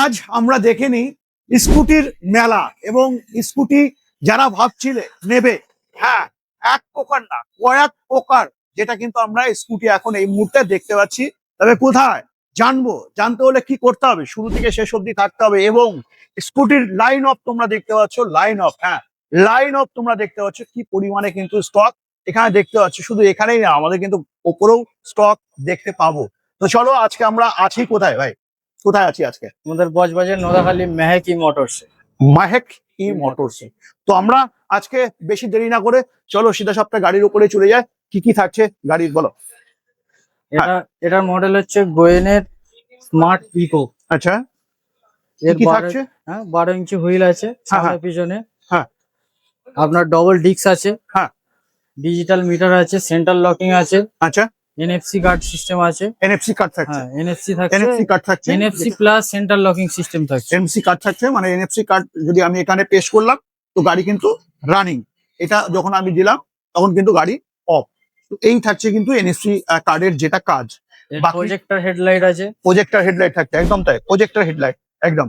আজ আমরা দেখে নিই স্কুটির মেলা এবং স্কুটি যারা ভাবছিলে নেবে। হ্যাঁ এক প্রকার না, কয়েক প্রকার, যেটা কিন্তু আমরা স্কুটি এখন এই মুহূর্তে দেখতে পাচ্ছি। তবে কোথায়? জানব। জানতে হলে কি করতে হবে? শুরু থেকে শেষ অবধি থাকতে হবে এবং স্কুটির লাইন অফ তোমরা দেখতে পাচ্ছ লাইন অফ হ্যাঁ লাইন অফ তোমরা দেখতে পাচ্ছ কি পরিমাণে কিন্তু স্টক এখানে দেখতে পাচ্ছ। শুধু এখানেই না, আমাদের কিন্তু ওপরেও স্টক দেখতে পাবো। তো চলো আজকে আমরা আছি কোথায় ভাই? কোথায় আছি আজকে? আমাদের বজবাজের নোদাখালী মেহেকি মোটরস মাহেক ই মোটরস তো আমরা আজকে বেশি দেরি না করে চলো সিধা সপ্তাহ গাড়ির উপরে চলে যায় কি কি থাকছে গাড়ির বলো। এটা এটার মডেল হচ্ছে গোয়েনের স্মার্ট ইকো আচ্ছা। এর কি থাকছে? হ্যাঁ বারো ইঞ্চি হুইল আছে সামনে হ্যাঁ। পিছনে। হ্যাঁ। আপনার ডবল ডিস্ক আছে। হ্যাঁ। ডিজিটাল মিটার আছে সেন্ট্রাল লকিং আছে। আচ্ছা। এনএফসি গার্ড সিস্টেম আছে। এনএফসি কার্ড থাকছে। হ্যাঁ এনএফসি থাকছে। এনএফসি কার্ড থাকছে। NFC plus central locking system থাকছে। এনএফসি কার্ড থাকছে মানে এনএফসি কার্ড যদি আমি এখানে পেশ করলাম তো গাড়ি কিন্তু রানিং এটা যখন আমি দিলাম তখন কিন্তু গাড়ি অফ তো এই থাকছে কিন্তু এনএফসি কার্ডের যেটা কাজ। প্রজেক্টর হেডলাইট আছে। প্রজেক্টর হেডলাইট থাকছে একদম তাই। প্রজেক্টর হেডলাইট একদম।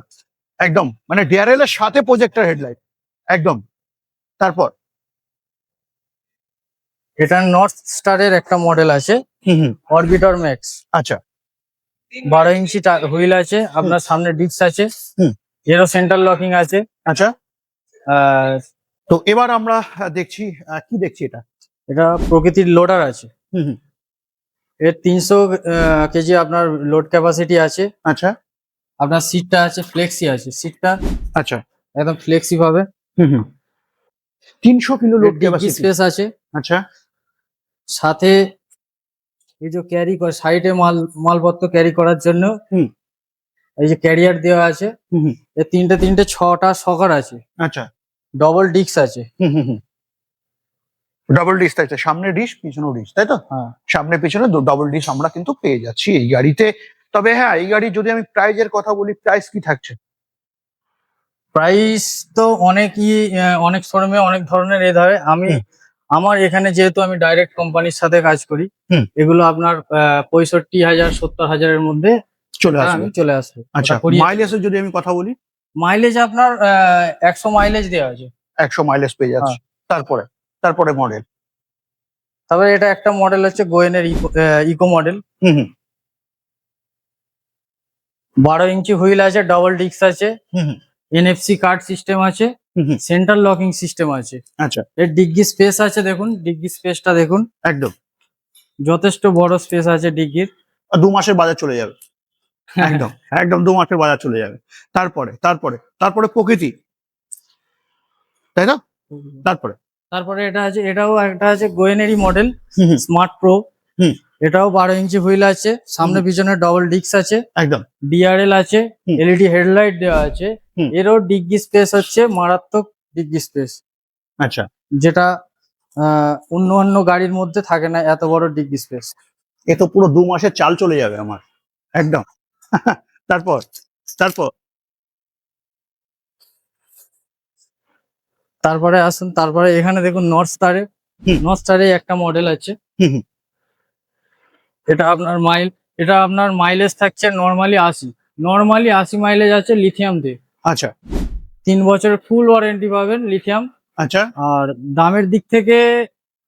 একদম। মানে ডিআরএল এর সাথে প্রজেক্টর হেডলাইট একদম। তারপর? এটা নর্থ স্টারের একটা মডেল আছে। হুম হুম। অরবিটর ম্যাক্স আচ্ছা। বারো ইঞ্চি হুইল আছে আপনার সামনে ডিস্ক আছে। হুম। এরও সেন্ট্রাল লকিং আছে। আচ্ছা। তো এবার আমরা দেখছি কি দেখছি এটা? এটা প্রকৃতির লোডার আছে। হুম এর তিনশো কেজি আপনার লোড ক্যাপাসিটি আছে। আচ্ছা। আপনার সিটটা আছে ফ্লেক্সি আছে। সিটটা আচ্ছা। একদম ফ্লেক্সি পাবে হুম হুম। তিনশো কিলো লোড ক্যাপাসিটি স্পেস আছে। আচ্ছা। সাথে এই যে ক্যারি করে সাইডে মাল মালপত্র ক্যারি করার জন্য। এই যে ক্যারিয়ার দেওয়া আছে এর তিনটে তিনটে ছটা সকার আছে। আচ্ছা। ডবল ডিস্ক আছে। ডাবল ডিশ থাকছে সামনে ডিস্ক পিছনেও ডিস্ক তাই তো? হ্যাঁ। সামনে পিছনে ডাবল ডিস্ক আমরা কিন্তু পেয়ে যাচ্ছি এই গাড়িতে। তবে হ্যাঁ এই গাড়ি যদি আমি প্রাইজের কথা বলি প্রাইস কি থাকছে? প্রাইস তো অনেকই অনেক শোরুমে অনেক ধরনের এ ধরে। আমি। আমার এখানে যেহেতু আমি ডাইরেক্ট কোম্পানির সাথে কাজ করি। এগুলো আপনার পঁয়ষট্টি হাজার সত্তর হাজারের মধ্যে চলে হ্যাঁ, আসবে। চলে আসবে। আচ্ছা মাইলেজের যদি আমি কথা বলি? মাইলেজ আপনার একশো মাইলেজ দেওয়া আছে। একশো মাইলেজ পেয়ে যাচ্ছে। তারপরে তারপরে মডেল তারপরে এটা একটা মডেল হচ্ছে গোয়েনের ইকো মডেল বারো ইঞ্চি হুইল আছে ডবল ডিস্ক আছে। এনএফসি কার্ড সিস্টেম আছে। সেন্ট্রাল লকিং সিস্টেম আছে। আচ্ছা। এর ডিগ্গি স্পেস আছে দেখুন ডিগ্গি স্পেসটা দেখুন। একদম। যথেষ্ট বড় স্পেস আছে ডিগ্গির আর দু মাসের বাজার চলে যাবে। একদম একদম দু মাসের বাজার চলে যাবে। তারপরে তারপরে তারপরে প্রকৃতি। তাই না? তারপরে। তারপরে এটা আছে এটাও একটা আছে গোয়েনেরই মডেল স্মার্ট প্রো হুম। এটাও বারো ইঞ্চি হুইল আছে সামনে পিছনে ডবল ডিস্ক আছে একদম। ডিআরএল আছে এলইডি হেডলাইট দেওয়া আছে এরও ডিগ্রি স্পেস হচ্ছে মারাত্মক ডিগ্রি স্পেস আচ্ছা। যেটা অন্য অন্য গাড়ির মধ্যে থাকে না এত বড় ডিগ্রি স্পেস এ তো পুরো দু মাসের চাল চলে যাবে আমার। একদম। তারপর তারপর। তারপরে আসুন তারপরে এখানে দেখুন নর্থ স্টারে। নর্থ স্টারে একটা মডেল আছে। এটা আপনার মাইল এটা আপনার মাইলেজ থাকছে নর্মালি আশি। নর্মালি আশি মাইলেজ আছে লিথিয়াম দিয়ে আচ্ছা। তিন বছরের ফুল ওয়ারেন্টি পাবেন লিথিয়াম আচ্ছা। আর দামের দিক থেকে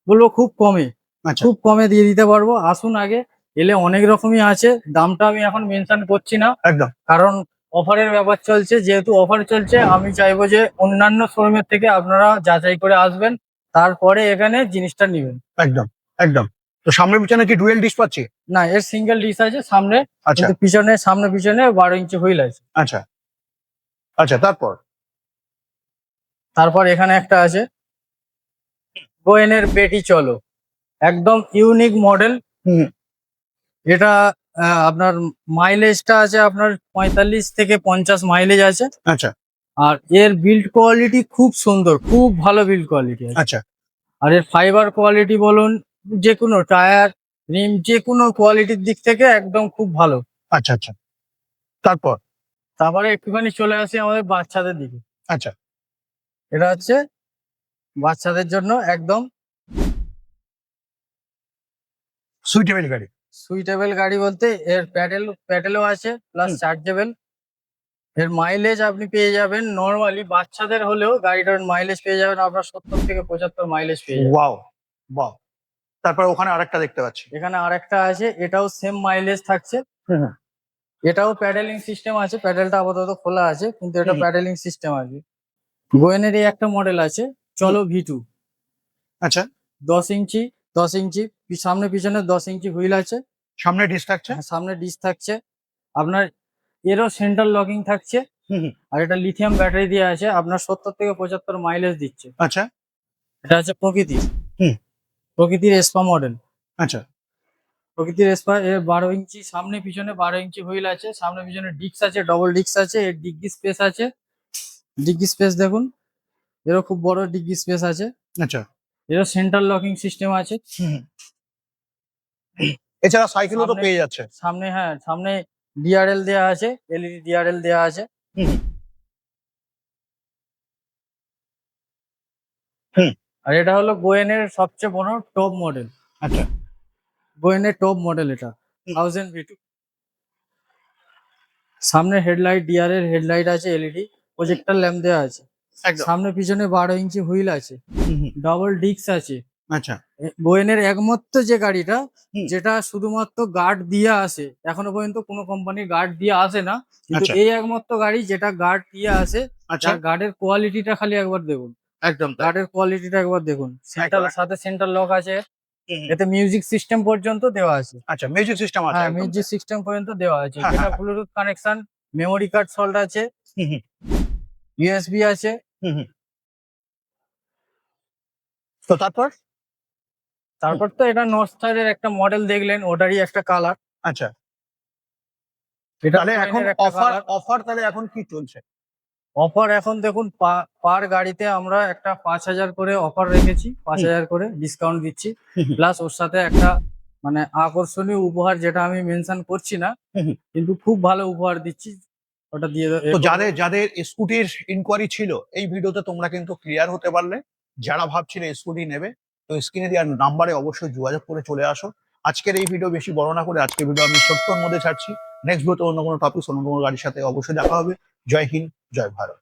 বলব খুব কমে। আচ্ছা। খুব কমে দিয়ে দিতে পারব। আসুন আগে এলে অনেক রকমই আছে। দামটা আমি এখন মেনশন করছি না। একদম। কারণ অফারের ব্যাপার চলছে। যেহেতু অফার চলছে আমি চাইব যে অন্যান্য শোরুমের থেকে আপনারা যাচাই করে আসবেন। তারপরে এখানে জিনিসটা নেবেন। একদম। একদম। তো সামনে পিছনে কি ডুয়েল ডিশ পাচ্ছি? না এর সিঙ্গেল ডিস আছে সামনে আচ্ছা। পিছনে সামনে পিছনে বারো ইঞ্চি হুইল আছে। আচ্ছা। আচ্ছা তারপর? তারপর এখানে একটা আছে। গোয়েনের বেটি চলো। একদম ইউনিক মডেল। এটা আপনার মাইলেজটা আছে আপনার পঁয়তাল্লিশ থেকে পঞ্চাশ মাইলেজ আছে। আচ্ছা। আর এর বিল্ড কোয়ালিটি খুব সুন্দর খুব ভালো বিল্ড কোয়ালিটি আচ্ছা। আর এর ফাইবার কোয়ালিটি বলুন যে কোনো টায়ার রিম যে কোনো কোয়ালিটির দিক থেকে একদম খুব ভালো। আচ্ছা আচ্ছা। তারপর? তারপরে একটুখানি চলে আসি আমাদের বাচ্চাদের দিকে। আচ্ছা। এটা হচ্ছে বাচ্চাদের জন্য একদম সুইটেবল গাড়ি। সুইটেবল গাড়ি বলতে এর প্যাডেল প্যাডেলও আছে প্লাস। চার্জেবল এর মাইলেজ আপনি পেয়ে যাবেন নর্মালি বাচ্চাদের হলেও গাড়িটার মাইলেজ পেয়ে যাবেন আপনার সত্তর থেকে পঁচাত্তর মাইলেজ পেয়ে যাবেন। ওয়াও বাহ তারপর ওখানে আরেকটা দেখতে পাচ্ছি। এখানে আরেকটা আছে এটাও সেম মাইলেজ থাকছে। এটাও প্যাডেলিং সিস্টেম আছে প্যাডেলটা আপাতত খোলা আছে কিন্তু এটা প্যাডেলিং সিস্টেম আছে গোয়েনেরই একটা মডেল আছে চলো ভি টু আচ্ছা। দশ ইঞ্চি দশ ইঞ্চি সামনে পিছনে দশ ইঞ্চি হুইল আছে। সামনে ডিস থাকছে? হ্যাঁ, সামনে ডিস থাকছে। আপনার এরও সেন্ট্রাল লকিং থাকছে। আর এটা লিথিয়াম ব্যাটারি দিয়ে আছে আপনার সত্তর থেকে পঁচাত্তর মাইলেজ দিচ্ছে। আচ্ছা। এটা হচ্ছে প্রকৃতি হুম। প্রকৃতির এসপা মডেল আচ্ছা। প্রকৃতির এসপা এর বারো ইঞ্চি সামনে পিছনে বারো ইঞ্চি হুইল আছে সামনে পিছনে ডিক্স আছে ডবল ডিক্স আছে এর ডিগ্রি স্পেস আছে। ডিগ্রি স্পেস দেখুন এরও খুব বড় ডিগ্রি স্পেস আছে। আচ্ছা। এরও সেন্ট্রাল লকিং সিস্টেম আছে। এছাড়া সাইকেলও তো পেয়ে যাচ্ছে। সামনে হ্যাঁ সামনে ডিআরএল দেওয়া আছে এলইডি ডিআরএল দেওয়া আছে। হুম। আর এটা হলো গোয়েনের সবচেয়ে বড় টপ মডেল আচ্ছা। গোয়েনের টপ মডেল এটা। থাউজেন্ড ভি টু সামনে হেডলাইট ডিআর এর হেডলাইট আছে এলইডি প্রজেক্টর ল্যাম্প দেওয়া আছে। সামনে পিছনে বারো ইঞ্চি হুইল আছে। ডবল ডিক্স আছে। আচ্ছা। গোয়েনের একমাত্র যে গাড়িটা যেটা শুধুমাত্র গার্ড দিয়ে আসে এখনও পর্যন্ত কোনো কোম্পানির গার্ড দিয়ে আসে না। কিন্তু আচ্ছা। এই একমাত্র গাড়ি যেটা গার্ড দিয়ে আসে আচ্ছা। গার্ডের কোয়ালিটিটা খালি একবার দেখুন। একদম। গার্ডের কোয়ালিটিটা একবার দেখুন একবার। সাথে সেন্ট্রাল লক আছে। এতে মিউজিক সিস্টেম পর্যন্ত দেওয়া আছে আচ্ছা মিউজিক সিস্টেম আছে হ্যাঁ মিউজিক সিস্টেম পর্যন্ত দেওয়া আছে যেটা হ্যাঁ। Bluetooth connection memory card slot আছে। ইউএসবি আছে। তো তারপর তারপর তো এটা নর্থস্টারের একটা মডেল দেখলেন ওটারই একটা কালার আচ্ছা এটা তাহলে এখন অফার অফার তাহলে এখন কি চলছে অফার এখন দেখুন পার গাড়িতে আমরা একটা পাঁচ হাজার করে অফার রেখেছি পাঁচ হাজার করে ডিসকাউন্ট দিচ্ছি। প্লাস ওর সাথে একটা মানে আকর্ষণীয় উপহার যেটা আমি মেনশন করছি না। কিন্তু খুব ভালো উপহার দিচ্ছি ওটা দিয়ে তো। যাদের যাদের স্কুটির ইনকোয়ারি ছিল এই ভিডিওতে তোমরা কিন্তু ক্লিয়ার হতে পারলে যারা ভাবছিলে স্কুটি নেবে তো স্ক্রিনে দেওয়ার নাম্বারে অবশ্যই যোগাযোগ করে চলে আসো আজকের এই ভিডিও বেশি বড় না করে আজকের ভিডিও আমি সত্যর মধ্যে ছাড়ছি নেক্সট ভিডিওতে অন্য কোনো টপিক অন্য কোনো গাড়ির সাথে অবশ্যই দেখা হবে। জয় হিন্দ, জয় ভারত।